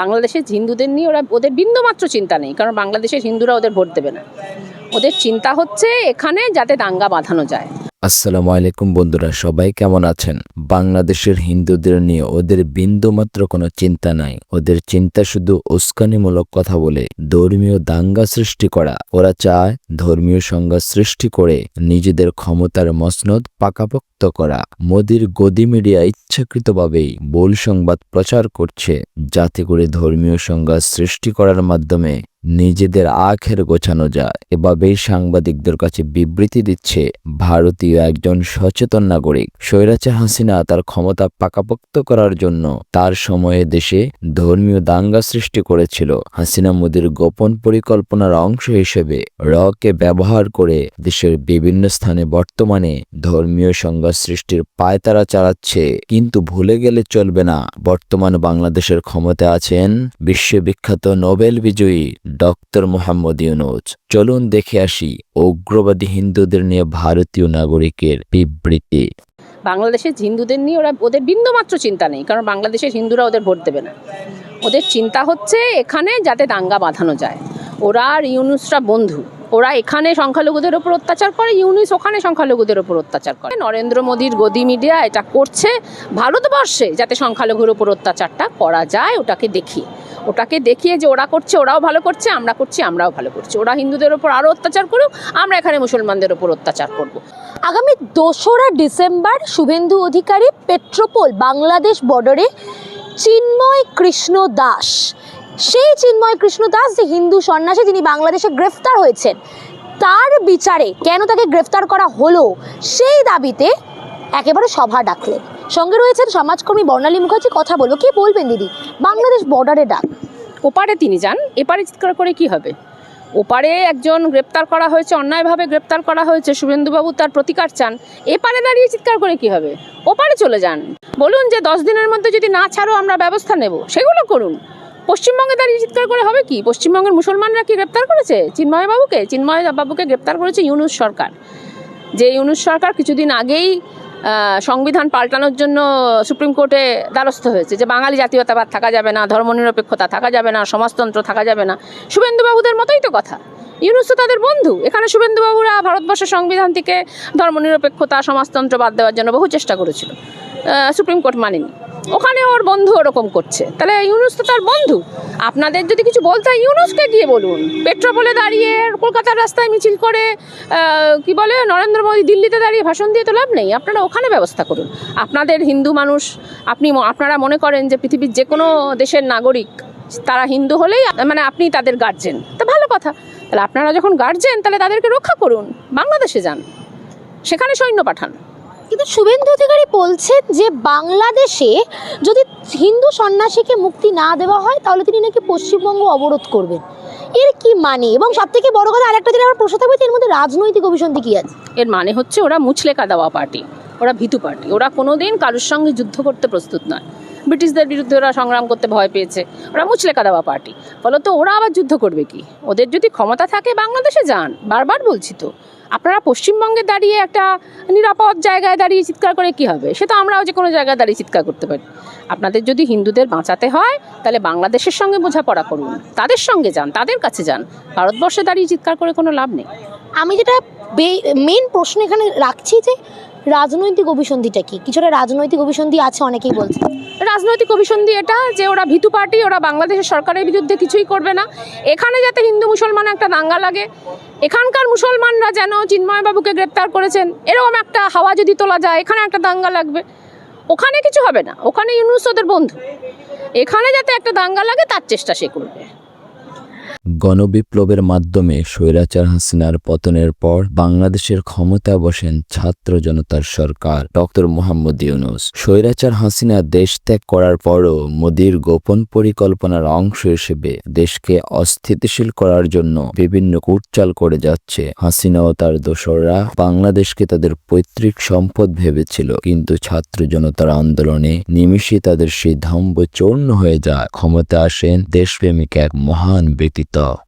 বাংলাদেশের হিন্দুদের নিয়ে ওরা, ওদের বিন্দুমাত্র চিন্তা নেই, কারণ বাংলাদেশের হিন্দুরা ওদের ভোট দেবে না। ওদের চিন্তা হচ্ছে এখানে যাতে দাঙ্গা বাঁধানো যায়। আসসালামু আলাইকুম বন্ধুরা, সবাই কেমন আছেন? বাংলাদেশের হিন্দুদের নিয়ে ওদের বিন্দুমাত্র কোনো চিন্তা নাই। ওদের চিন্তা শুধু উস্কানিমূলক কথা বলে, ধর্মীয় দাঙ্গা সৃষ্টি করা। ওরা চায় ধর্মীয় সংজ্ঞা সৃষ্টি করে নিজেদের ক্ষমতার মসনদ পাকাপোক্ত করা। মোদির গদি মিডিয়া ইচ্ছাকৃতভাবেই ভুল সংবাদ প্রচার করছে। যাতে করে ধর্মীয় সংজ্ঞা সৃষ্টি করার মাধ্যমে নিজেদের আখের গোছানো যায়। এভাবেই সাংবাদিকদের কাছে বিবৃতি দিচ্ছে ভারতীয় একজন সচেতন নাগরিক। স্বৈরাচার হাসিনা তার ক্ষমতা পাকাপোক্ত করার জন্য তার সময়ে দেশে ধর্মীয় দাঙ্গা সৃষ্টি করেছিল। হাসিনা মোদির গোপন পরিকল্পনার অংশ হিসেবে রকে ব্যবহার করে দেশের বিভিন্ন স্থানে বর্তমানে ধর্মীয় সংজ্ঞা সৃষ্টির পায়তারা চালাচ্ছে। কিন্তু ভুলে গেলে চলবে না। বর্তমান বাংলাদেশের ক্ষমতা আছেন বিশ্ববিখ্যাত নোবেল বিজয়ী ডক্টর মোহাম্মদ ইউনুজ চলুন দেখে আসি উগ্রবাদী হিন্দুদের নিয়ে ভারতীয় নাগরিকের বিবৃতি। বাংলাদেশের হিন্দুদের নিয়ে ওরা, ওদের বিন্দুমাত্র চিন্তা নেই, কারণ বাংলাদেশের হিন্দুরা ওদের ভোট দেবে না। ওদের চিন্তা হচ্ছে এখানে যাতে দাঙ্গা বাঁধানো যায়। ওরা আর ইউনুসরা বন্ধু। ওরা এখানে সংখ্যালঘুদের ওপর অত্যাচার করে, ইউনুস ওখানে সংখ্যালঘুদের ওপর অত্যাচার করে। নরেন্দ্র মোদীর গদি মিডিয়া এটা করছে ভারতবর্ষে যাতে সংখ্যালঘুর ওপর অত্যাচারটা করা যায়, ওটাকে দেখিয়ে ওটাকে দেখিয়ে যে ওরা করছে, ওরাও ভালো করছে, আমরা করছি, আমরাও ভালো করছি। ওরা হিন্দুদের ওপর আরও অত্যাচার করুক, আমরা এখানে মুসলমানদের ওপর অত্যাচার করব। আগামী দোসরা ডিসেম্বর শুভেন্দু অধিকারী পেট্রোপোল, বাংলাদেশ বর্ডারে চিন্ময় কৃষ্ণ দাস। সেই চিন্ময় কৃষ্ণ দাস যে হিন্দু সন্ন্যাসী যিনি বাংলাদেশে গ্রেফতার হয়েছেন, তার বিচারে কেন তাকে গ্রেফতার করা হলো? সেই দাবিতে একেবারে সভা ডাকলেন। সঙ্গে রয়েছেন সমাজকর্মী বর্ণালী মুখার্জি, কথা বলব। কি বলবেন দিদি? বাংলাদেশ বর্ডারে ডাক। ওপারে তিনি যান, এপারে চিৎকার করে কি হবে? ওপারে একজন গ্রেপ্তার করা হয়েছে, অন্যায়ভাবে গ্রেপ্তার করা হয়েছে, শুভেন্দুবাবু তার প্রতিকার চান, এপারে দাঁড়িয়ে চিৎকার করে কি হবে? ওপারে চলে যান। বলুন যে দশ দিনের মধ্যে যদি না ছাড়ো, আমরা ব্যবস্থা নেব। সেগুলো করুন। পশ্চিমবঙ্গে দাঁড়িয়ে চিৎকার করে হবে কি? পশ্চিমবঙ্গের মুসলমানরা কি গ্রেপ্তার করেছে? চিন্ময় বাবুকে চিন্ময় বাবুকে গ্রেপ্তার করেছে ইউনুস সরকার। যে ইউনুস সরকার কিছুদিন আগেই সংবিধান পাল্টানোর জন্য সুপ্রিম কোর্টে দ্বারস্থ হয়েছে যে বাঙালি জাতীয়তাবাদ থাকা যাবে না, ধর্মনিরপেক্ষতা থাকা যাবে না, সমাজতন্ত্র থাকা যাবে না। শুভেন্দুবাবুদের মতোই তো কথা। ইউনুস তো তাদের বন্ধু। এখানে শুভেন্দুবাবুরা ভারতবর্ষের সংবিধান থেকে ধর্মনিরপেক্ষতা, সমাজতন্ত্র বাদ দেওয়ার জন্য বহু চেষ্টা করেছিল। সুপ্রিম কোর্ট মানেনি। ওখানে ওর বন্ধু ওরকম করছে। তাহলে ইউনুস তো তার বন্ধু। আপনাদের যদি কিছু বলতে হয়, ইউনুসকে গিয়ে বলুন। পেট্রোপোলে দাঁড়িয়ে কলকাতার রাস্তায় মিছিল করে কি বলে, নরেন্দ্র মোদী দিল্লিতে দাঁড়িয়ে ভাষণ দিয়ে তো লাভ নেই। আপনারা ওখানে ব্যবস্থা করুন। আপনাদের হিন্দু মানুষ, আপনি আপনারা মনে করেন যে পৃথিবীর যে কোনো দেশের নাগরিক, তারা হিন্দু হলেই মানে আপনি তাদের গার্জেন তা ভালো কথা। তাহলে আপনারা যখন গার্জেন তাহলে তাদেরকে রক্ষা করুন। বাংলাদেশে যান। সেখানে সৈন্য পাঠান। কিন্তু শুভেন্দু অধিকারী বলছেন যে বাংলাদেশে যদি হিন্দু সন্ন্যাসীকে মুক্তি না দেওয়া হয়, তাহলে তিনি নাকি পশ্চিমবঙ্গ অবরোধ করবেন। এর কি মানে? এবং সব থেকে বড় কথা আরেকটা যেটা আমার প্রশ্ন থাকবে এর মধ্যে রাজনৈতিক অভিসন্ধি কি আছে? এর মানে হচ্ছে ওরা মুছলে দেওয়া পার্টি, ওরা ভীতু পার্টি। ওরা কোনোদিন কারোর সঙ্গে যুদ্ধ করতে প্রস্তুত নয়। ব্রিটিশদের বিরুদ্ধে ওরা সংগ্রাম করতে ভয় পেয়েছে। ওরা মুচলেকা দেওয়া পার্টি। ফলত ওরা আবার যুদ্ধ করবে কি? ওদের যদি ক্ষমতা থাকে, বাংলাদেশে যান। বারবার বলছি তো। আপনারা পশ্চিমবঙ্গে দাঁড়িয়ে একটা নিরাপদ জায়গায় দাঁড়িয়ে চিৎকার করে কি হবে? সে তো আমরাও যে কোনো জায়গায় দাঁড়িয়ে চিৎকার করতে পারি। আপনাদের যদি হিন্দুদের বাঁচাতে হয়, তাহলে বাংলাদেশের সঙ্গে বোঝাপড়া করুন। তাদের সঙ্গে যান, তাদের কাছে যান। ভারতবর্ষে দাঁড়িয়ে চিৎকার করে কোনো লাভ নেই। আমি যেটা মেন প্রশ্ন এখানে রাখছি যে রাজনৈতিক অভিসন্ধিটা কি? কিছুটা রাজনৈতিক অভিসন্ধি আছে, অনেকেই বলছে। রাজনৈতিক অভিসন্ধি এটা যে ওরা ভীতু পার্টি, ওরা বাংলাদেশের সরকারের বিরুদ্ধে কিছুই করবে না। এখানে যাতে হিন্দু মুসলমান একটা দাঙ্গা লাগে, এখানকার মুসলমানরা যেন চিন্ময় বাবুকে গ্রেপ্তার করেছেন, এরকম একটা হাওয়া যদি তোলা যায়, এখানে একটা দাঙ্গা লাগবে। ওখানে কিছু হবে না, ওখানে ইউনুস ওদের বন্ধু। এখানে যাতে একটা দাঙ্গা লাগে, তার চেষ্টা সে করবে। গণবিপ্লবের মাধ্যমে স্বৈরাচার হাসিনার পতনের পর বাংলাদেশের ক্ষমতা বসেন ছাত্র জনতার সরকার। ডক্টর মোহাম্মদ ইউনুস স্বৈরাচার হাসিনা দেশ ত্যাগ করার পরও মোদির গোপন পরিকল্পনার অংশ হিসেবে দেশকে অস্থিতিশীল করার জন্য বিভিন্ন কুটচাল করে যাচ্ছে। হাসিনা ও তার দোসররা বাংলাদেশকে তাদের পৈতৃক সম্পদ ভেবেছিল, কিন্তু ছাত্র জনতার আন্দোলনে নিমিষে তাদের সেই ধাম্ব চূর্ণ হয়ে যায়। ক্ষমতা আসেন দেশপ্রেমিক এক মহান ব্যক্তিত্ব। то